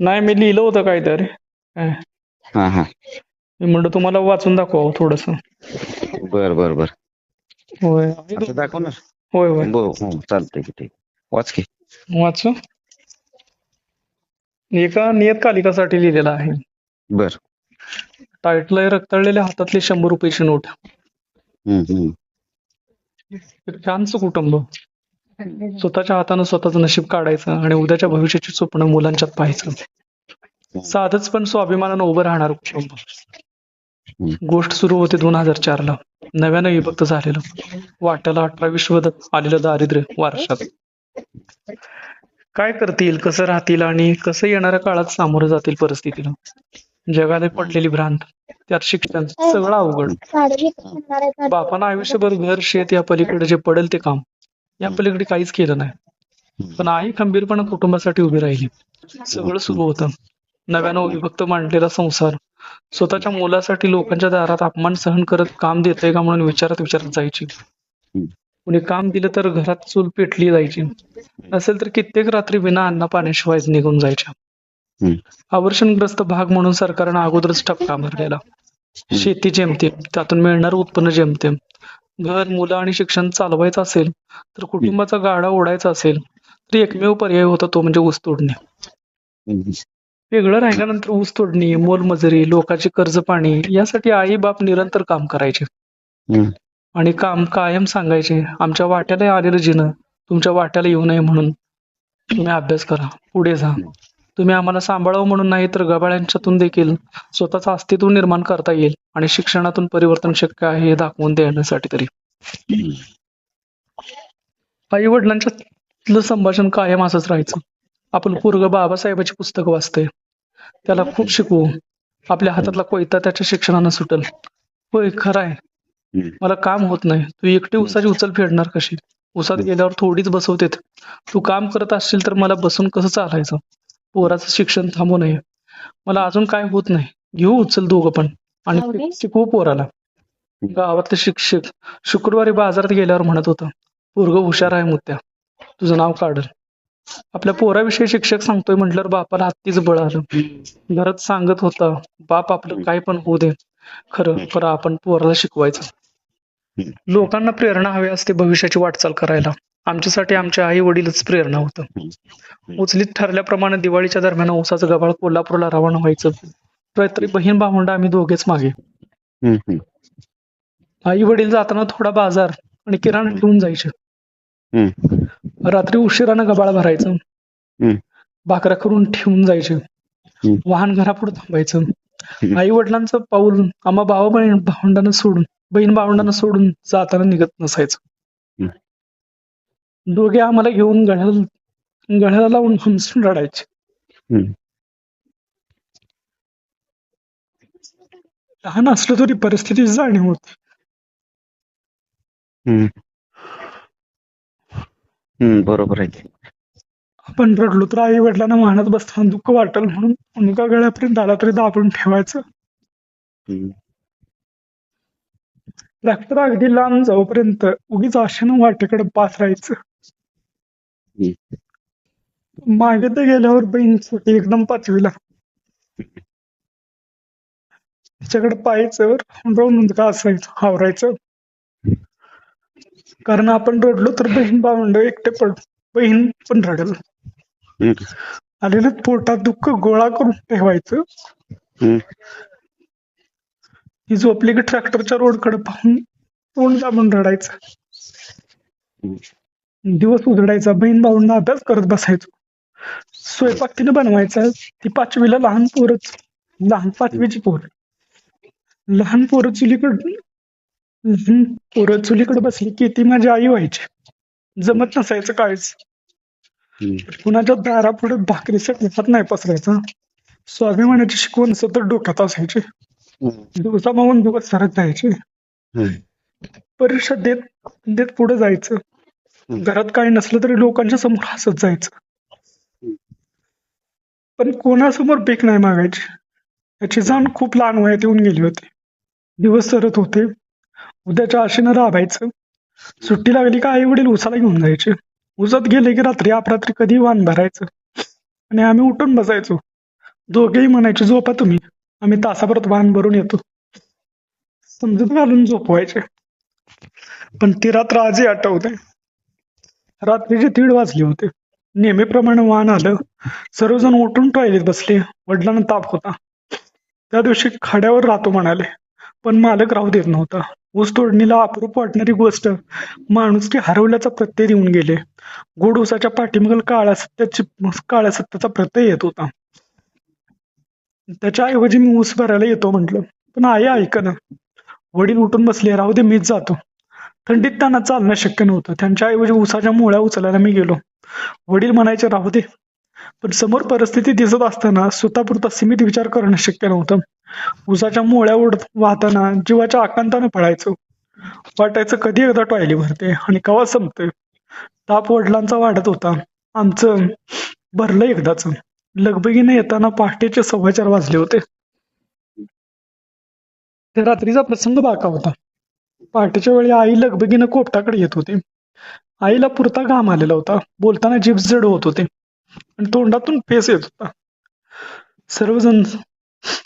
नाही मी लिहिलं होतं काहीतरी. काय हा हा. मी म्हणलं तुम्हाला वाचून दाखवावं थोडस. बर बर बर. होय. आहे दाखव ना. होय होय. हो हो चालतंय की वाच की. वाचू? एका नियतकालिकासाठी लिहिलेला आहे. बर. टायटल आहे रक्तळलेल्या हातातली शंभर रुपयाची नोट. हम्म हम्म. एक छानसं कुटुंब. स्वतःच्या हातानं स्वतःचं नशीब काढायचं आणि उद्याच्या भविष्याची स्वप्न मुलांच्यात पाहायचं. साधच पण स्वाभिमानानं उभं राहणार. कुटुंब गोष्ट सुरू होते दोन हजार चार ला नव्यानं विभक्त झालेलं. वाट्याला अठरा विश्व आलेलं दारिद्र्य वारशात. काय करतील कसं राहतील आणि कसं येणाऱ्या काळात सामोरं जातील परिस्थितीला? जगाला पडलेली भ्रांत त्यात शिक्षण सगळं अवघड. बापानं आयुष्यभर घर शेत या पलीकडे जे पडेल ते काम. या पलीकडे काहीच केलं नाही. पण आई खंबीरपणे कुटुंबासाठी उभी राहिली. सगळं सुरू होतं. नव्यानं विभक्त मांडलेला संसार. स्वतःच्या मुलासाठी लोकांच्या दारात अपमान सहन करत काम देतंय का म्हणून विचारत विचारत जायची. कुणी काम दिलं तर घरात चूल पेटली जायची. नसेल तर कित्येक रात्री बिना अन्न पाण्याशिवाय निघून जायच्या. आवर्षणग्रस्त भाग म्हणून सरकारनं अगोदरच टप्पा मारलेला. शेती जेमतेम त्यातून मिळणारं उत्पन्न जेमतेम. घर मुलं आणि शिक्षण चालवायचं असेल तर कुटुंबाचा गाडा ओढायचा असेल तर एकमेव पर्याय होता तो म्हणजे ऊस तोडणे. वेगळं राहिल्यानंतर ऊस तोडणी मोलमजुरी लोकांची कर्ज पाणी यासाठी आई बाप निरंतर काम करायचे. आणि काम कायम सांगायचे आमच्या वाट्याला आलेलं जिनं तुमच्या वाट्याला येऊ नये म्हणून. तुम्ही अभ्यास करा पुढे जा. तुम्ही आम्हाला सांभाळावं म्हणून नाही तर गबाळ्यांच्यातून देखील स्वतःचं अस्तित्व निर्माण करता येईल आणि शिक्षणातून परिवर्तन शक्य आहे हे दाखवून देण्यासाठी तरी. आई वडिलांच्यातलं संभाषण कायम असंच राहायचं. आपण पूर्ग बाबासाहेबाची पुस्तकं वाचतोय. त्याला खूप शिकवू. आपल्या हातातला कोयता त्याच्या शिक्षणानं सुटल. होय खरं आहे मला काम होत नाही. तू एकटी उसाची उचल फेडणार कशी? उसात गेल्यावर थोडीच बसवतेत. तू काम करत असशील तर मला बसून कसं चालायचं? पोराचं शिक्षण थांबू नये. मला अजून काय होत नाही. घेऊ उचल दोघं पण. आणि शिक- शिकवू पोराला. गावातले शिक्षक शुक्रवारी बाजारात गेल्यावर म्हणत होतं पोरग हुशार आहे मुत्या. तुझं नाव काढल. आपल्या पोराविषयी शिक्षक सांगतोय म्हटल्यावर बापाला हत्तीच बळ आलं घरात सांगत होता बाप आपलं काय पण होऊ दे. खरं खरं आपण पोराला शिकवायचं. लोकांना प्रेरणा हवी असते भविष्याची वाटचाल करायला. आमच्यासाठी आमच्या आई वडीलच प्रेरणा होतं. उचलीत ठरल्याप्रमाणे दिवाळीच्या दरम्यान ऊसाचं गबाळ कोल्हापूरला रवाना व्हायचं. तरी बहीण भावंड आम्ही दोघेच मागे. आई वडील जाताना थोडा बाजार आणि किराणा घेऊन जायचे. रात्री उशिरानं गबाळ भरायचं. भाकऱ्या करून ठेवून जायचे. वाहन घरापुढे थांबायचं. आई वडिलांचं पाऊल आम्हा भावा बहीण भावंडांना सोडून बहीण भावंडांना सोडून जाताना निघत नसायचं. दोघे आम्हाला घेऊन गळ्याला गळ्याला लावून हमसून रडायचे हम्म. लहान असलं तरी परिस्थितीची जाणीव होती हम्म. हम्म, बरोबर आहे की. आपण रडलो तर आई वडिलांना वाहनात बसताना दुःख वाटेल म्हणून मुलगा गळ्यापर्यंत आला तरी दाबून ठेवायचं हम्म. ट्रॅक्टर अगदी लांब जाऊपर्यंत उगीच आशेनं वाटेकडे पास राहायचं मागे तर गेल्यावर बहीण छोटी एकदम पाचवीला. तिच्याकडे पाहायचं दोन का असायचं हावरायचं कारण आपण रडलो तर बहीण भावंड एकटे पड बहीण पण रडेल. आलेलं पोटात दुःख गोळा करून ठेवायचं. ही झोपली की ट्रॅक्टरच्या रोडकडे पाहून तोंड दाबून रडायचं. दिवस उजडायचा बहीण भाऊंना अभ्यास करत बसायचो. स्वयंपाक तिने बनवायचा ती पाचवीला लहान पोरच लहान पाचवीची पोर. लहान पोरं चुलीकडे लहान पोरं चुलीकडे बसली की ती माझी आई व्हायची. जमत नसायचं काहीच. कुणाच्या दारापुढे भाकरीसाठी हात नाही पसरायचा. स्वाभिमानाची शिकवण सतत डोक्यात असायची. दिवसामागून दिवस सरत जायचे. परीक्षा देत देत पुढे जायचं. घरात काही नसलं तरी लोकांच्या समोर हसत जायचं. पण कोणासमोर भीक नाही मागायची. याची जाण खूप लहान वयात येऊन गेली होती. दिवस सरत होते. उद्याच्या आशेनं राबायचं. सुट्टी लागली का आई वडील उसाला घेऊन जायचे. उसात गेले की रात्री अपरात्री कधी वाण भरायचं. आणि आम्ही उठून बसायचो. दोघेही म्हणायचे झोपा तुम्ही. आम्ही तासाभरात वाहन भरून येतो. समजत घालून झोपवायचे. पण ती रात्र आजही आठवते. रात्रीचे दीड वाजले होते. नेहमीप्रमाणे वाहन आलं. सर्वजण उठून टॉयलेट बसले. वडिलांना ताप होता. त्या दिवशी खाड्यावर राहतो म्हणाले. पण मालक राहू देत नव्हता. ऊस तोडणीला अप्रूप वाटणारी गोष्ट माणुसकी हरवल्याचा प्रत्यय देऊन गेले. गोड ऊसाच्या पाठीमागल काळ्या सत्याची काळ्या सत्याचा प्रत्यय येत होता. त्याच्याऐवजी मी ऊस भरायला येतो म्हटलं. पण आई ऐकना वडील उठून बसले. राहू दे मीच जातो. थंडीत त्यांना चालणं शक्य नव्हतं. त्यांच्याऐवजी उसाच्या मुळ्या उचलायला मी गेलो. वडील म्हणायचे राहू दे. पण समोर परिस्थिती दिसत असताना स्वतःपुरता सीमित विचार करणं शक्य नव्हतं. उसाच्या मोळ्या उड वाहताना जीवाच्या आकांतानं पळायचो. वाटायचं कधी एकदा टॉयली भरते आणि कवा संपते ताप वडिलांचा वाढत होता. आमचं भरलं एकदाच. लगबगीने येताना पहाटेचे सव्वाचार वाजले होते. ते रात्रीचा प्रसंग बाका होता. पहाटेच्या वेळी आई लगबगीनं कोपटाकडे येत होती. आईला पुरता घाम आलेला होता. बोलताना जीभ जड होत होते. आणि तोंडातून फेस येत होता. सर्वजण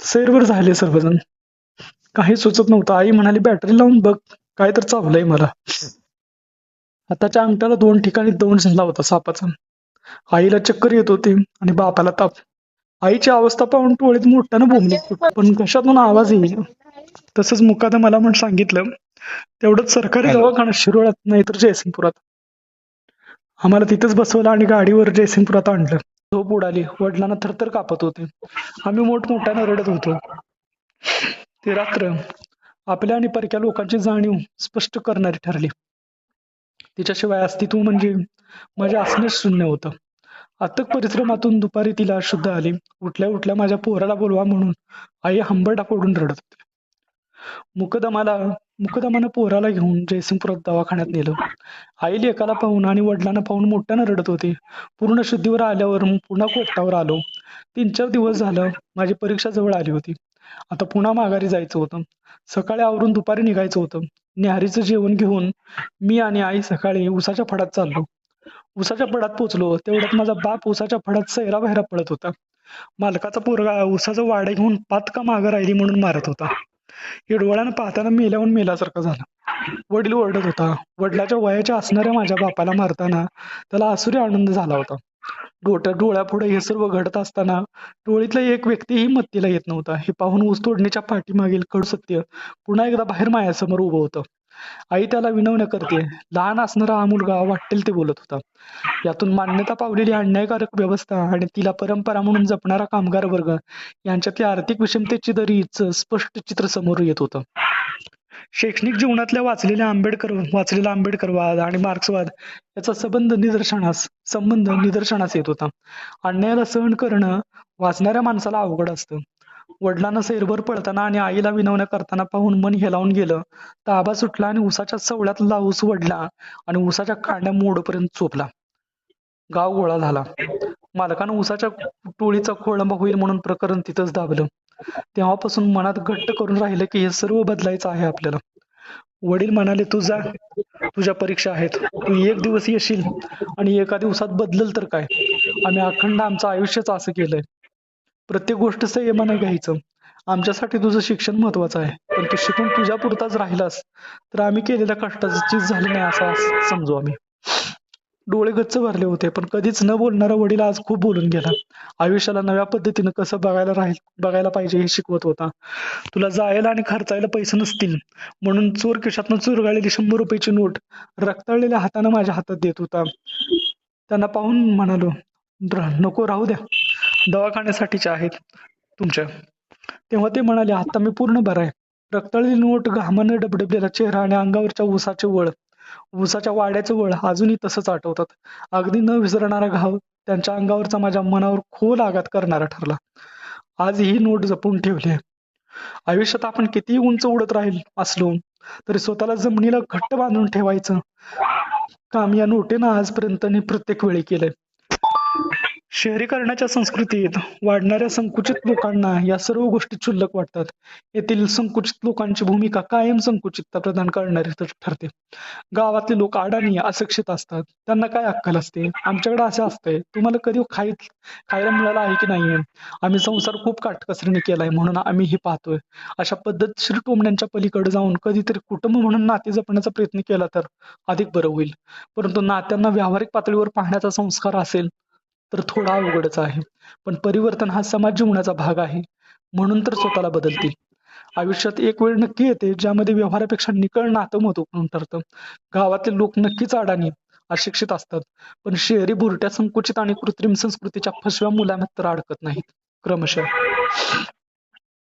सैरवर झाले सर्वजण. काही सुचत नव्हतं. आई म्हणाली बॅटरी लावून बघ काय तर चावलंय मला. हाताच्या अंगठ्याला दोन ठिकाणी दोन झाला होता सापाचा. आईला चक्कर येत होती आणि बापाला ताप. आईची अवस्था पाहून टोळीत मोठ्यानं बोंबले पण कशातून आवाज येईल तसंच मुकादम मला सांगितलं तेवढंच सरकारी दवाखाना शिरोळात नाही तर जयसिंगपुरात. आम्हाला तिथंच बसवलं आणि गाडीवर जयसिंगपुरात आणलं. झोप उडाली. वडिलांना थरथर कापत होते. आम्ही मोठमोठ्यानं रडत होतो. ती रात्र आपल्या आणि परक्या लोकांची जाणीव स्पष्ट करणारी ठरली. तिच्याशिवाय अस्तित्व म्हणजे माझे असणेच शून्य होतं. अथक परिश्रमातून दुपारी तिला शुद्ध आली. उठल्या उठल्या माझ्या पोराला बोलवा म्हणून आई हंबरडा फोडून रडत होती. मुकदमाला मुकदमानं पोराला घेऊन जयसिंगपुरात दवाखान्यात नेलं. आई लेकाला पाहून आणि वडिलांना पाहून मोठ्यानं रडत होती. पूर्ण शुद्धीवर आल्यावर पुन्हा कोपटावर आलो. तीन चार दिवस झालं माझी परीक्षा जवळ आली होती. आता पुन्हा माघारी जायचं होतं. सकाळी आवरून दुपारी निघायचं होतं. न्याहारीचं जेवण घेऊन मी आणि आई सकाळी उसाच्या फडात चाललो. उसाच्या फडात पोचलो. तेवढ्यात माझा बाप उसाच्या फडात सैरा बाहेर पडत होता. मालकाचा पोरगा उसाचं वाडे घेऊन पातका मागं राहिली म्हणून मारत होता. हे डोळ्यानं पाहताना मेल्याहून मेल्यासारखं झालं. वडील ओरडत होता वडिलाच्या वयाच्या असणाऱ्या माझ्या बापाला मारताना त्याला आसुरी आनंद झाला होता. डोट्या डोळ्यापुढे हे सर्व घडत असताना टोळीतला एक व्यक्तीही मत्तीला येत नव्हता. हे पाहून ऊस तोडणीच्या पाठीमागील कड सत्य पुन्हा एकदा बाहेर मायासमोर उभं होतं. आई त्याला विनवण्या करते. लहान असणारा हा मुलगा वाटेल ते बोलत होता. यातून मान्यता पावलेली अन्यायकारक व्यवस्था आणि तिला परंपरा म्हणून जपणारा कामगार वर्ग यांच्यातल्या आर्थिक विषमतेची दरीच स्पष्ट चित्र समोर येत होतं. शैक्षणिक जीवनातल्या वाचलेल्या आंबेडकर वाचलेला आंबेडकरवाद आणि मार्क्सवाद याचा संबंध निदर्शनास संबंध निदर्शनास येत होता. अन्यायाला सहन करणं वाचणाऱ्या माणसाला अवघड असतं. वडिलांना सैरभर पळताना आणि आईला विनवण्या करताना पाहून मन हेलावून गेलं. ताबा सुटला आणि उसाच्या सवळ्यातला ऊस वडला आणि उसाच्या कांड्या मोडपर्यंत चोपला. गाव गोळा झाला. मालकानं उसाच्या टोळीचा खोळंबा होईल म्हणून प्रकरण तिथंच दाबलं. तेव्हापासून मनात घट्ट करून राहिलं की हे सर्व बदलायचं आहे आपल्याला. वडील म्हणाले तू जा. तुझ्या परीक्षा आहेत. तू एक दिवस येशील आणि एका दिवसात बदलल तर काय? आम्ही अखंड आमचं आयुष्यच असं केलंय. प्रत्येक गोष्ट संयमानं घ्यायचं. आमच्यासाठी तुझं शिक्षण महत्वाचं आहे. पण तू शिकून तुझ्या पुरताच राहिलास तर आम्ही केलेल्या कष्टाचं चीज झालं नाही असं समजू आम्ही. डोळे गच्च भरले होते पण कधीच न बोलणारा वडील आज खूप बोलून गेला. आयुष्याला नव्या पद्धतीनं कसं बघायला राहील बघायला पाहिजे हे शिकवत होता. तुला जायला आणि खर्चायला पैसे नसतील म्हणून चोर खिशातनं चुरगाळलेली शंभर रुपयाची नोट रक्ताळलेल्या हातानं माझ्या हातात देत होता. त्यांना पाहून म्हणालो "र- नको राहू द्या. दवाखान्यासाठीच्या आहेत तुमच्या. तेव्हा ते म्हणाले आता मी पूर्ण बरा आहे. रक्ताळी नोट घामानं डबडबलेला चेहरा आणि अंगावरच्या ऊसाचे वळ. ऊसाच्या वाड्याचं वळ अजूनही तसंच आठवतात. अगदी न विसरणारा घाव त्यांच्या अंगावरचा माझ्या मनावर खोल आघात करणारा ठरला. आज ही नोट जपून ठेवली आहे. आयुष्यात आपण कितीही उंच उडत राहील असलो तरी स्वतःला जमिनीला घट्ट बांधून ठेवायचं काम या नोटेनं आजपर्यंत प्रत्येक वेळी केलंय. शहरीकरणाच्या संस्कृतीत वाढणाऱ्या संकुचित लोकांना या सर्व गोष्टी क्षुल्लक वाटतात. येथील संकुचित लोकांची भूमिका कायम संकुचितता प्रदान करणारी ठरते. गावातले लोक अडाणी अशिक्षित असतात. त्यांना काय अक्कल असते? आमच्याकडे असं असतंय. तुम्हाला कधी खाय खायला मिळालं आहे की नाहीये? आम्ही संसार खूप काटकसरीने केलाय म्हणून आम्ही हे पाहतोय. अशा पद्धतशीर टोमण्यांच्या पलीकडे जाऊन कधीतरी कुटुंब म्हणून नाते जपण्याचा प्रयत्न केला तर अधिक बरं होईल. परंतु नात्यांना व्यावहारिक पातळीवर पाहण्याचा संस्कार असेल तर थोडा अवघडच आहे. पण परिवर्तन हा समाज जीवनाचा भाग आहे. म्हणून तर स्वतःला बदलतील. आयुष्यात एक वेळ नक्की येते ज्यामध्ये व्यवहारापेक्षा निकळ नातं महत्त्वपूर्ण ठरतं. गावातील लोक नक्कीच अडाणी अशिक्षित असतात. पण शहरी बुरट्या संकुचित आणि कृत्रिम संस्कृतीच्या फसव्या मुलांना तर अडकत नाहीत. क्रमशः.